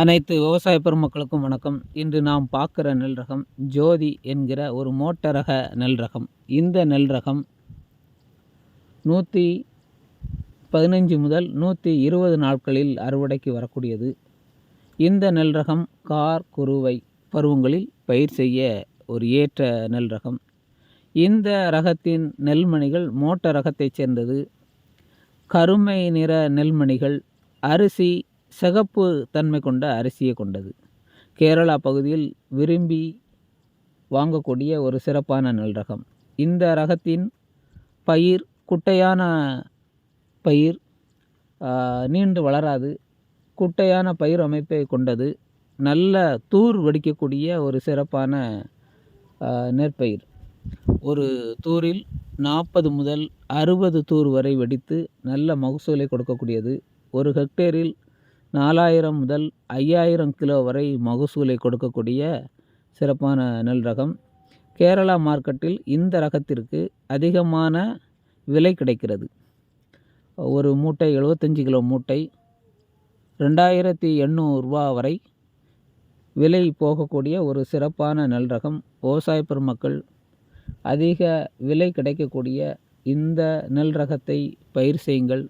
அனைத்து விவசாய பெருமக்களுக்கும் வணக்கம். இன்று நாம் பார்க்குற நெல் ரகம் ஜோதி என்கிற ஒரு மோட்டர் ரக நெல் ரகம் இந்த நெல் ரகம் நூற்றி பதினஞ்சு முதல் நூற்றி இருபது நாட்களில் அறுவடைக்கு வரக்கூடியது. இந்த நெல் ரகம் கார் குருவை பருவங்களில் பயிர் செய்ய ஒரு ஏற்ற நெல் ரகம் இந்த ரகத்தின் நெல்மணிகள் மோட்டர் ரகத்தைச் சேர்ந்தது. கருமை நிற நெல்மணிகள் அரிசி சிகப்பு தன்மை கொண்ட அரிசியை கொண்டது. கேரளா பகுதியில் விரும்பி வாங்கக்கூடிய ஒரு சிறப்பான நெல் ரகம். இந்த ரகத்தின் பயிர் குட்டையான பயிர் நீண்டு வளராது. குட்டையான பயிர் அமைப்பை கொண்டது. நல்ல தூர் வடிக்கக்கூடிய ஒரு சிறப்பான நெற்பயிர். ஒரு தூரில் நாற்பது முதல் அறுபது தூர் வரை வெடித்து நல்ல மகசூலை கொடுக்கக்கூடியது. ஒரு ஹெக்டேரில் நாலாயிரம் முதல் ஐயாயிரம் கிலோ வரை மகசூலை கொடுக்கக்கூடிய சிறப்பான நெல் ரகம். கேரளா மார்க்கெட்டில் இந்த ரகத்திற்கு அதிகமான விலை கிடைக்கிறது. ஒரு மூட்டை எழுபத்தஞ்சி கிலோ மூட்டை ரெண்டாயிரத்தி எண்ணூறுரூவா வரை விலை போகக்கூடிய ஒரு சிறப்பான நெல் ரகம். விவசாய பெருமக்கள் அதிக விலை கிடைக்கக்கூடிய இந்த நெல் ரகத்தை பயிர் செய்யுங்கள்.